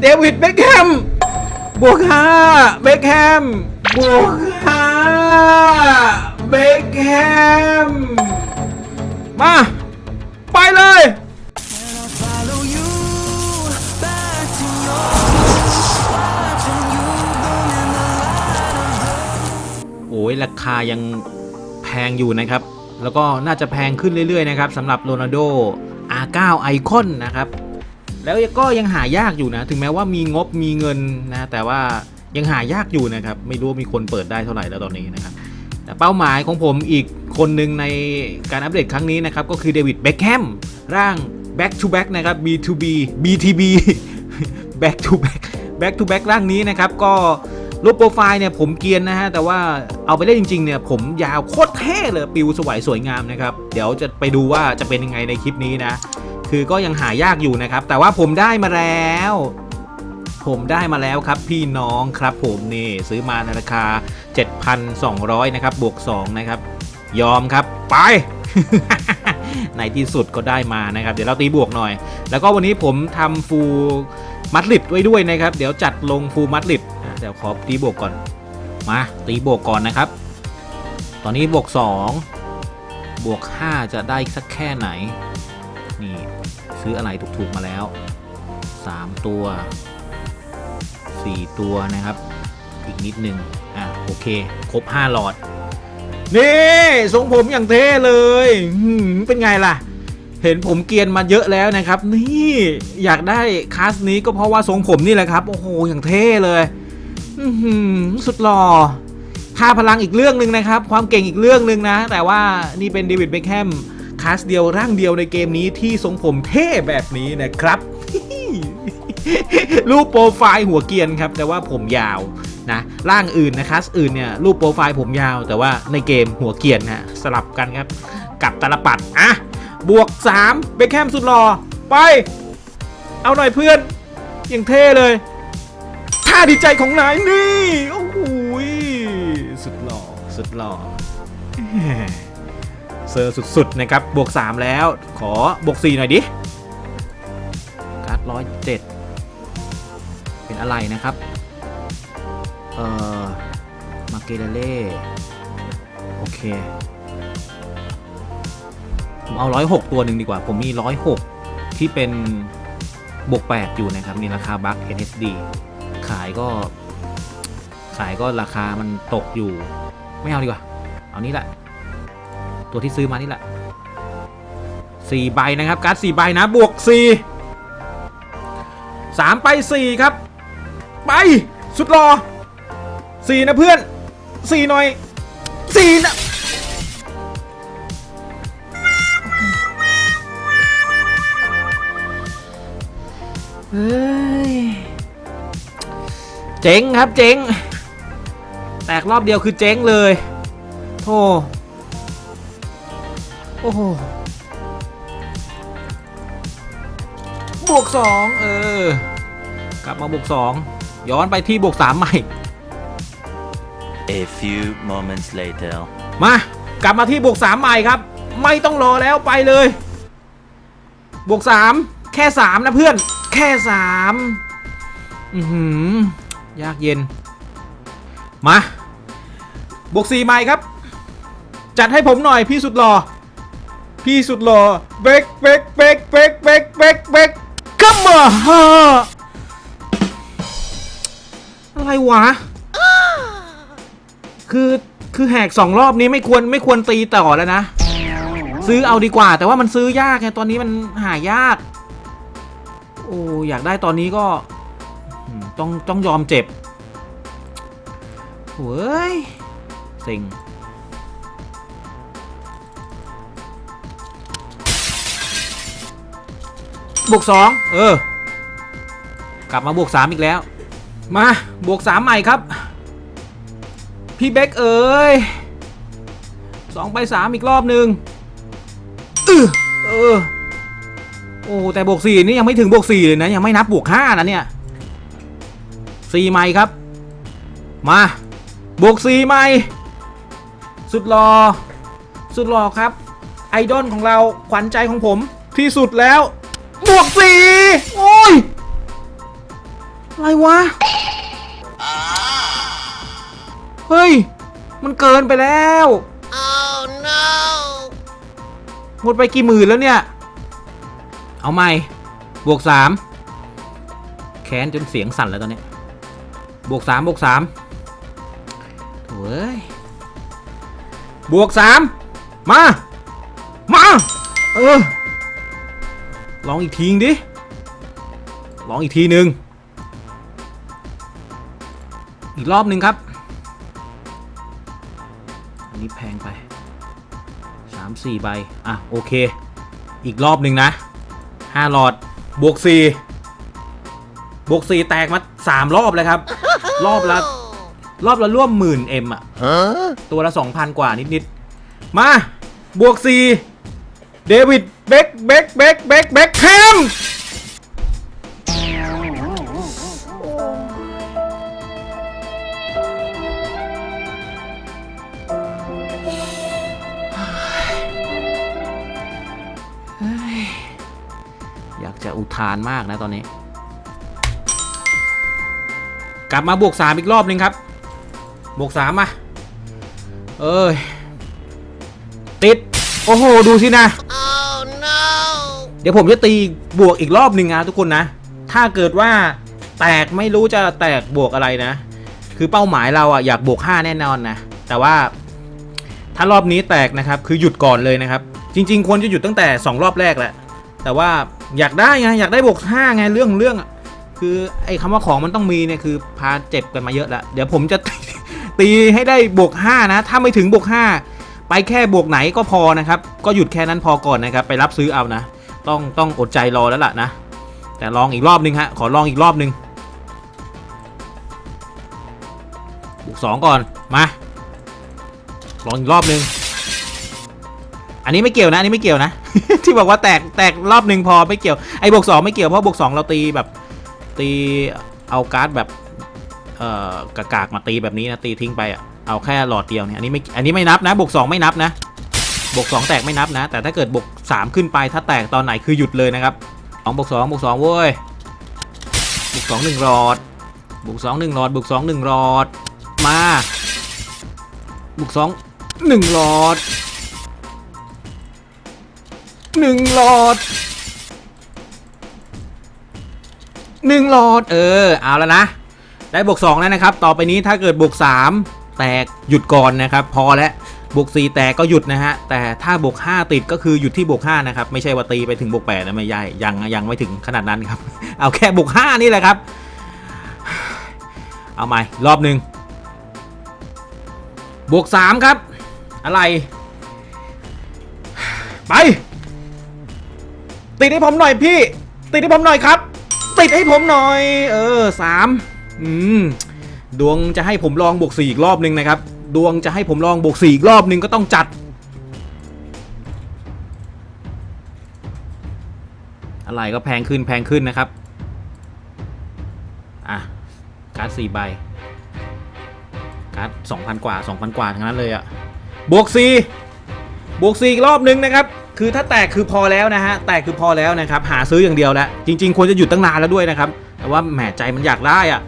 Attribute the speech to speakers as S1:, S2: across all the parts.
S1: เดวิดเบคแฮมบวกห้าเบคแฮมบวกห้าเบคแฮมมา ไปเลยโอ้ยราคายังแพงอยู่นะครับ แล้วก็น่าจะแพงขึ้นเรื่อยๆนะครับสำหรับโรนัลโด R9 ไอคอนนะครับ แล้วก็ยังหายากอยู่นะ ถึงแม้ว่ามีงบมีเงินนะ แต่ว่ายังหายากอยู่นะครับ ไม่รู้ว่ามีคนเปิดได้เท่าไหร่แล้วตอนนี้นะครับ แต่เป้าหมายของผมอีกคนหนึ่งในการอัปเดตครั้งนี้นะครับ ก็คือเดวิดเบคแฮมร่าง back to back นะครับ B2B BTB back to back back to back ร่างนี้นะครับ ก็รูปโปรไฟล์เนี่ยผมเกียนนะฮะ แต่ว่าเอาไปเล่นจริงๆเนี่ยผมยาวโคตรเท่เลยปิวสวยสวยงามนะครับ เดี๋ยวจะไปดูว่าจะเป็นยังไงในคลิปนี้นะ คือก็ยังหายากอยู่นะครับ แต่ว่าผมได้มาแล้ว ผมได้มาแล้วครับพี่น้องครับผมนี่ซื้อมาในราคา 7,200 นะครับ บวก 2 นะครับ ยอมครับไป ในที่สุดก็ได้มานะครับ เดี๋ยวเราตีบวกหน่อย แล้วก็วันนี้ผมทำฟูมัดลิดไว้ด้วยนะครับ เดี๋ยวจัดลงฟูมัดลิดเดี๋ยวขอตีบวกก่อน มาตีบวกก่อนนะครับ ตอนนี้บวก 2 บวก 5 จะได้สักแค่ไหน นี่ซื้ออะไรถูกๆมาแล้ว 3 ตัว 4 ตัวนะครับ อีกนิดนึงอะโอเค ครบ 5 หลอด นี่ทรงผมอย่างเท่เลยเป็นไงล่ะ เห็นผมเกียนมาเยอะแล้วนะครับ นี่อยากได้คลาสนี้ก็เพราะว่าทรงผมนี่แหละครับ โอ้โหอย่างเท่เลยสุดหล่อท่าพลังอีกเรื่องหนึ่งนะครับ ความเก่งอีกเรื่องหนึ่งนะ แต่ว่านี่เป็นเดวิดเบคแฮม คาสเดียวร่างเดียวในเกมนี้ที่ทรงผมเท่แบบนี้นะครับ รูปโปรไฟล์หัวเกียนครับ แต่ว่าผมยาวนะร่างอื่นนะคลาสอื่นเนี่ยรูปโปรไฟล์ผมยาว แต่ว่าในเกมหัวเกียนนะสลับกันครับ กับตลปัดอะบวก3เบคแฮมสุดหล่อไป เอาหน่อยเพื่อนยังเท่เลยท่าดีใจของนายนี่ โอ้โหยสุดหล่อสุดหล่อ เซอร์สุดๆนะครับบวก 3 แล้ว ขอบวก 4 หน่อยดิ การ์ดร้อยเจ็ดเป็นอะไรนะครับ เอ่อ มาเกเลเล่ โอเค ผมเอาร้อยหกตัวหนึ่งดีกว่า ผมมีร้อยหกที่เป็นบวกแปดอยู่นะครับนี่ราคาบัค NSD ขายก็ ขายก็ราคามันตกอยู่ ไม่เอาดีกว่า เอานี้แหละ ตัวที่ซื้อมานี่แหละสี่ใบนะครับการ์ดสี่ใบนะบวกสี่สามไปสี่ครับ ไปสุดรอสี่นะเพื่อนสี่หน่อยสี่นะเฮ้ยเจ๊งครับเจ๊งแตกรอบเดียวคือเจ๊งเลยโธ่ โอ้โหบวกสองเออ กลับมาบวกสองย้อนไปที่บวกสามใหม่
S2: A few moments later.
S1: มากลับมาที่บวกสามใหม่ครับ ไม่ต้องรอแล้วไปเลย บวกสามแค่สามนะเพื่อน แค่สามอือหือยากเย็น มา บวกสี่ใหม่ครับ จัดให้ผมหน่อยพี่สุดหล่อ พี่สุดหล่อเบกเบกเบกเบกเบกเบกเบกกัมมาฮะอะไรวะ คือ คือแหกสองรอบนี้ไม่ควรไม่ควรตีต่อแล้วนะ ซื้อเอาดีกว่า แต่ว่ามันซื้อยากไงตอนนี้มันหายาก โอ้อยากได้ตอนนี้ก็ต้องต้องยอมเจ็บเฮ้ยเซ็ง บวกสองเออ กลับมาบวกสามอีกแล้ว มาบวกสามใหม่ครับ พี่เบคเอ้ยสองไปสามอีกรอบหนึ่งเออเออโอ้แต่บวกสี่นี่ยังไม่ถึงบวกสี่เลยนะยังไม่นับบวกห้านะเนี่ยสี่ใหม่ครับ มาบวกสี่ใหม่ สุดรอ สุดรอครับ ไอดอลของเราขวัญใจของผมที่สุดแล้ว บวกสี่โอ้ย อะไรวะ เฮ้ย มันเกินไปแล้ว
S3: Oh no!
S1: หมดไปกี่หมื่นแล้วเนี่ย เอาใหม่ บวกสามแค้นจนเสียงสั่นแล้วตอนเนี้ยบวกสามบวกสามโถ่เอ้ย บวกสามมา มา เออ ลองอีกทีดิ ลองอีกทีหนึ่งอีกรอบหนึ่งครับ อันนี้แพงไปสามสี่ใบ อะ โอเค อีกรอบหนึ่งนะห้าหลอด บวกสี่บวกสี่แตกมาสามรอบเลยครับ รอบละรอบละร่วมหมื่นเอ็มอะ
S2: Huh?
S1: ตัวละสองพันกว่านิดๆ มา บวกสี่เดวิด เบคเบคเบคเบคเบคแฮมอยากจะอุทานมากนะตอนนี้ กลับมาบวกสามอีกรอบหนึ่งครับ บวกสามมา เอ้ย ติด โอ้โห ดูสินะ เดี๋ยวผมจะตีบวกอีกรอบหนึ่งนะทุกคนนะ ถ้าเกิดว่าแตกไม่รู้จะแตกบวกอะไรนะ คือเป้าหมายเราอะอยากบวก 5 แน่นอนนะ แต่ว่าถ้ารอบนี้แตกนะครับ คือหยุดก่อนเลยนะครับ จริง ๆ ควรจะหยุดตั้งแต่ 2 รอบแรกแหละ แต่ว่าอยากได้ไงอยากได้บวก 5 ไงเรื่องเรื่องอะคือไอ้คำว่าของมันต้องมีเนี่ยคือพาเจ็บกันมาเยอะแล้วเดี๋ยวผมจะตีให้ได้บวก 5 นะ ถ้าไม่ถึงบวก 5 ไปแค่บวกไหนก็พอนะครับ ก็หยุดแค่นั้นพอก่อนนะครับ ไปรับซื้อเอานะ ต้องต้องอดใจรอแล้วล่ะนะ แต่ลองอีกรอบหนึงฮะ ขอลองอีกรอบหนึงบวกสองก่อน มา ลองอีกรอบหนึง อันนี้ไม่เกี่ยวนะ อันนี้ไม่เกี่ยวนะ ที่บอกว่าแตกแตกรอบหนึ่งพอไม่เกี่ยว ไอ้บวกสองไม่เกี่ยวเพราะบวกสองเราตีแบบตีเอาการ์ดแบบเอ่อกากากๆมาตีแบบนี้นะตีทิ้งไปอะเอาแค่หลอดเดียวเนี่ยอันนี้ไม่อันนี้ไม่นับนะบวกสองไม่นับนะ บวกสองแตกไม่นับนะ แต่ถ้าเกิดบวกสามขึ้นไปถ้าแตกตอนไหนคือหยุดเลยนะครับสองบวกสองบวกสองเว้ยบวกสองหนึ่งหลอดบวกสองหนึ่งหลอดบวกสองหนึ่งหลอดมาบวกสองหนึ่งหลอดหนึ่งหลอดหนึ่งหลอดเออเอาแล้วนะได้บวก2แล้วนะครับ ต่อไปนี้ถ้าเกิดบวก3แตกหยุดก่อนนะครับ พอแล้ว บวก4แตกก็หยุดนะฮะ แต่ถ้าบวก5ติดก็คือหยุดที่บวก5นะครับ ไม่ใช่ว่าตีไปถึงบวก8นะไม่ใช่ยังยังไม่ถึงขนาดนั้นครับ เอาแค่บวก5นี่แหละครับ เอาใหม่รอบหนึ่งบวก3ครับ อะไร ไป ติดให้ผมหน่อยพี่ ติดให้ผมหน่อยครับ ติดให้ผมหน่อย เออสามอืมดวงจะให้ผมลองบวกสี่อีกรอบหนึ่งนะครับ ดวงจะให้ผมลองบวกสี่อีกรอบหนึ่งก็ต้องจัด อะไรก็แพงขึ้นแพงขึ้นนะครับ อะ การ์ดสี่ใบ การ์ดสองพันกว่าสองพันกว่าทั้งนั้นเลยอะบวกสี่บวกสี่อีกรอบหนึ่งนะครับ คือถ้าแตกคือพอแล้วนะฮะ แตกคือพอแล้วนะครับ หาซื้ออย่างเดียวแล้ว จริง ๆ ควรจะหยุดตั้งนานแล้วด้วยนะครับ แต่ว่าแหมใจมันอยากได้อะ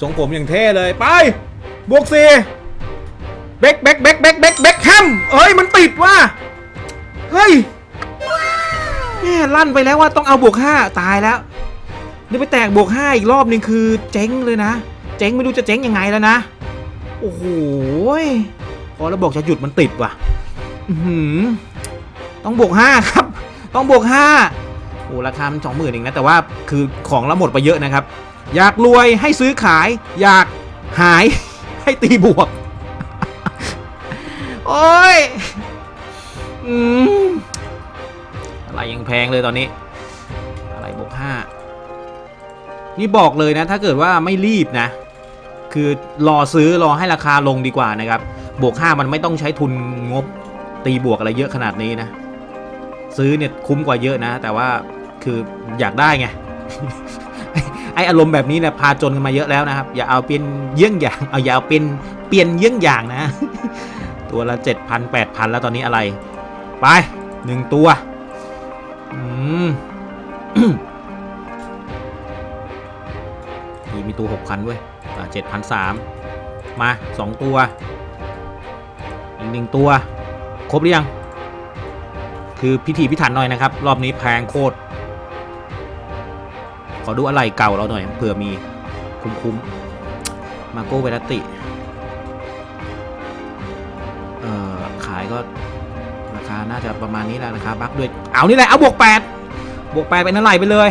S1: ทรงผมอย่างเท่เลยไปบวกสี่ เบกเบกเบกเบกเบกเบกแฮมเอ้ยมันติดว่ะเฮ้ยแม่ลั่นไปแล้วว่าต้องเอาบวกห้าตายแล้ว นี่ไปแตกบวกห้าอีกรอบนึงคือเจ๊งเลยนะ เจ๊งไม่รู้จะเจ๊งยังไงแล้วนะ โอ้โหพอเราบอกจะหยุดมันติดว่ะต้องบวกห้าครับ ต้องบวกห้าโอ้ราคามันสองหมื่นเองนะ แต่ว่าคือของเราหมดไปเยอะนะครับ อยากรวยให้ซื้อขาย อยากหายให้ตีบวก โอ้ยอืมอะไรยังแพงเลยตอนนี้ อะไรบวกห้านี่บอกเลยนะ ถ้าเกิดว่าไม่รีบนะ คือรอซื้อรอให้ราคาลงดีกว่านะครับ บวก5มันไม่ต้องใช้ทุนงบตีบวกอะไรเยอะขนาดนี้นะ ซื้อเนี่ยคุ้มกว่าเยอะนะ แต่ว่าคืออยากได้ไงไอ้ไออารมณ์แบบนี้เนี่ยพาจนกันมาเยอะแล้วนะครับ อย่าเอาเป็นเยี่ยงอย่างเอาอย่าเอาเป็นเปลี่ยนเยี่ยงอย่างนะ ตัวละ 7,000 8,000 แล้วตอนนี้อะไร ไปหนึ่งตัวอืมมีมีตัวหกพันด้วยเจ็ดพันสามมาสองตัว อีกหนึ่งตัว ครบหรือยัง คือพิธีพิถันหน่อยนะครับ รอบนี้แพงโคตร ขอดูอะไรเก่าเราหน่อยเผื่อมีคุ้มๆมาโก้เวลติ ก็ราคาน่าจะประมาณนี้แหละราคาบักด้วยเอานี่แหละเอาบวก 8 บวก 8 เป็นอะไรไปเลย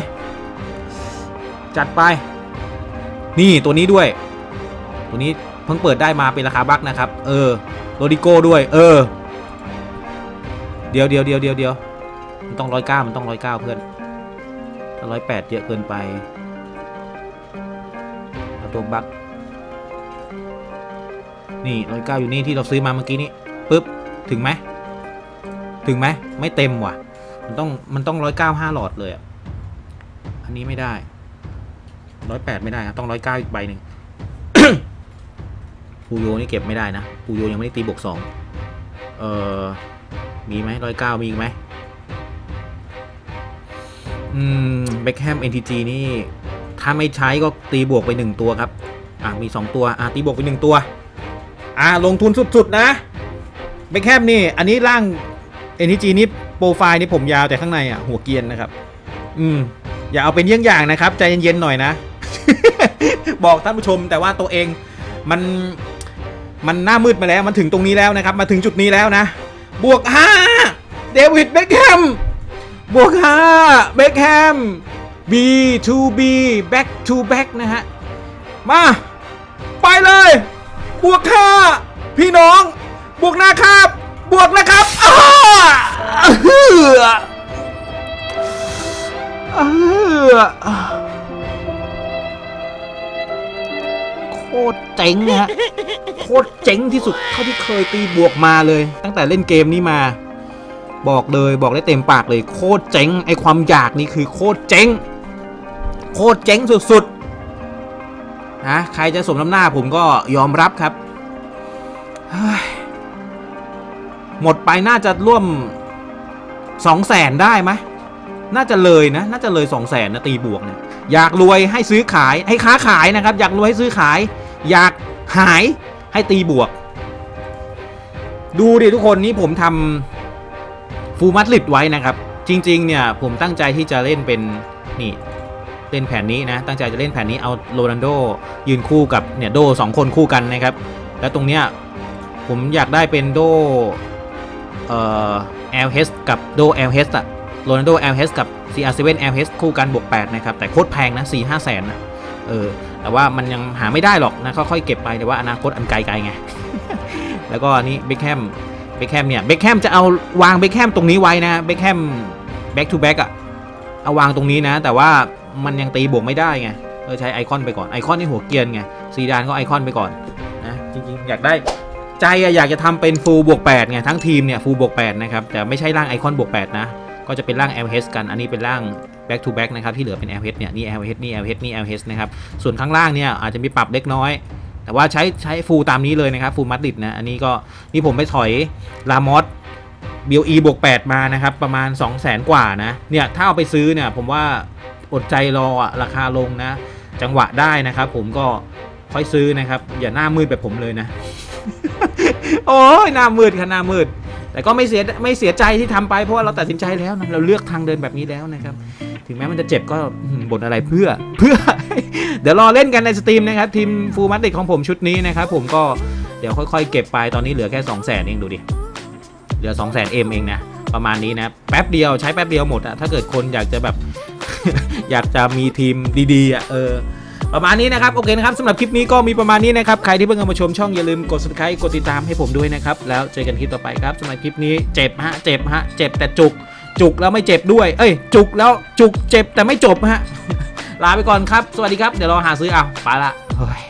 S1: จัดไป นี่ตัวนี้ด้วย ตัวนี้เพิ่งเปิดได้มาเป็นราคาบักนะครับ เออโรดิโก้ด้วย เออ เดี๋ยวเดี๋ยวเดี๋ยวเดี๋ยวเดี๋ยวมันต้องร้อยเก้ามันต้องร้อยเก้าเพื่อนถ้าร้อยแปดเยอะเกินไปเอาตัวบักนี่ร้อยเก้าอยู่นี่ที่เราซื้อมาเมื่อกี้นี้ปึ๊บ ถึงไหม ถึงไหม ไม่เต็มว่ะ มันต้อง มันต้องร้อยเก้าห้าหลอดเลยอะ อันนี้ไม่ได้ร้อยแปดไม่ได้ครับต้องร้อยเก้าอีกใบหนึ่งปูโยนี่เก็บไม่ได้นะปูโยยังไม่ได้ตีบวกสองเอ่อมีไหมร้อยเก้ามีอีกไหมอืมเบคแฮม NTG นี่ ถ้าไม่ใช้ก็ตีบวกไปหนึ่งตัวครับ อะ มีสองตัว อะ ตีบวกไปหนึ่งตัว อะ ลงทุนสุด ๆ นะ เบคแฮมนี่ อันนี้ร่าง NTG นี่โปรไฟล์นี่ผมยาวแต่ข้างในอะหัวเกียนนะครับ อืม อย่าเอาเป็นเยี่ยงอย่างนะครับ ใจเย็นๆหน่อยนะ บอกท่านผู้ชมแต่ว่าตัวเองมันมันหน้ามืดมาแล้วมันถึงตรงนี้แล้วนะครับ มาถึงจุดนี้แล้วนะ บวก5เดวิดเบคแฮมบวก5เบคแฮม B to B back to back นะฮะ มา ไปเลย บวก5พี่น้อง บวกนะครับ บวกนะครับอ้าเฮืออือโคตรเจ๋งนะฮะโคตรเจ๋งที่สุดเท่าที่เคยตีบวกมาเลย ตั้งแต่เล่นเกมนี้มา บอกเลยบอกได้เต็มปากเลย โคตรเจ๋งไอความอยากนี่คือโคตรเจ๋งโคตรเจ๋งสุดๆนะใครจะสมน้ำหน้าผมก็ยอมรับครับเฮ้ย หมดไปน่าจะร่วมสองแสนได้ไหมน่าจะเลยนะ น่าจะเลยสองแสนนะตีบวกเนี่ยอยากรวยให้ซื้อขายให้ค้าขายนะครับ อยากรวยให้ซื้อขาย อยากหายให้ตีบวก ดูดิทุกคนนี้ผมทำฟูมัดลิดไว้นะครับ จริง ๆ เนี่ย ผมตั้งใจที่จะเล่นเป็นนี่เล่นแผนนี้นะ ตั้งใจจะเล่นแผนนี้เอาโรนัลโดยืนคู่กับเนี่ยโดสองคนคู่กันนะครับ แล้วตรงเนี้ยผมอยากได้เป็นโด เอ่อ LH กับโด LH อะโรนัลโด LH กับ CR7 LH คู่กันบวก8นะครับ แต่โคตรแพงนะ4 5แสนนะเออแต่ว่ามันยังหาไม่ได้หรอกนะค่อยๆเก็บไปแต่ว่าอนาคตอันไกลๆไง แล้วก็อันนี้เบคแฮมเบคแฮมเนี่ยเบคแฮมจะเอาวางเบคแฮมตรงนี้ไว้นะเบคแฮม back to back อะเอาวางตรงนี้นะ แต่ว่ามันยังตีบวกไม่ได้ไงเออใช้ไอคอนไปก่อนไอคอนนี่หัวเกียนไงซีดานก็ไอคอนไปก่อนนะจริงๆอยากได้ ใจอะอยากจะทำเป็นฟูลบวก8ไงทั้งทีมเนี่ยฟูลบวก8นะครับแต่ไม่ใช่ร่างไอคอนบวก8นะก็จะเป็นร่าง LH กันอันนี้เป็นร่าง back to back นะครับที่เหลือเป็น LH เนี่ยนี่ LH นี่ LH นี่ LH นะครับส่วนข้างล่างเนี่ยอาจจะมีปรับเล็กน้อย แต่ว่าใช้ใช้ฟูลตามนี้เลยนะครับฟูลมัดดิดนะอันนี้ก็นี่ผมไปถอยลามอส BOE บวก8มานะครับประมาณ 2 0 0แสนกว่านะเนี่ยถ้าเอาไปซื้อเนี่ยผมว่าอดใจรออะราคาลงนะ จังหวะได้นะครับผมก็ค่อยซื้อนะครับอย่าหน้ามืดแบบผมเลยนะ โอ้ยหน้ามืดค่ะหน้ามืด แต่ก็ไม่เสียไม่เสียใจที่ทำไปเพราะว่าเราตัดสินใจแล้วนะเราเลือกทางเดินแบบนี้แล้วนะครับ ถึงแม้มันจะเจ็บก็บ่นอะไรเพื่อเพื่อ เดี๋ยวรอเล่นกันในสตรีมนะครับทีมฟูมัตติกของผมชุดนี้นะครับผมก็เดี๋ยวค่อยๆ เก็บไปตอนนี้เหลือแค่2 0 0แสนเองดูดิเหลือ2 0 0แสนเอ็มเองนะประมาณนี้นะแป๊บเดียวใช้แป๊บเดียวหมดอะถ้าเกิดคนอยากจะแบบ อยากจะมีทีมดีๆอะเออ ประมาณนี้นะครับโอเคนะครับสำหรับคลิปนี้ก็มีประมาณนี้นะครับใครที่เพิ่งเข้ามาชมช่องอย่าลืมกด subscribe กดติดตามให้ผมด้วยนะครับแล้วเจอกันคลิปต่อไปครับสำหรับคลิปนี้เจ็บฮะเจ็บฮะเจ็บแต่จุกจุกแล้วไม่เจ็บด้วย เอ้ย จุกแล้วจุกเจ็บแต่ไม่จบฮะลาไปก่อนครับ สวัสดีครับ เดี๋ยวเราหาซื้อเอาไปละเฮ้ย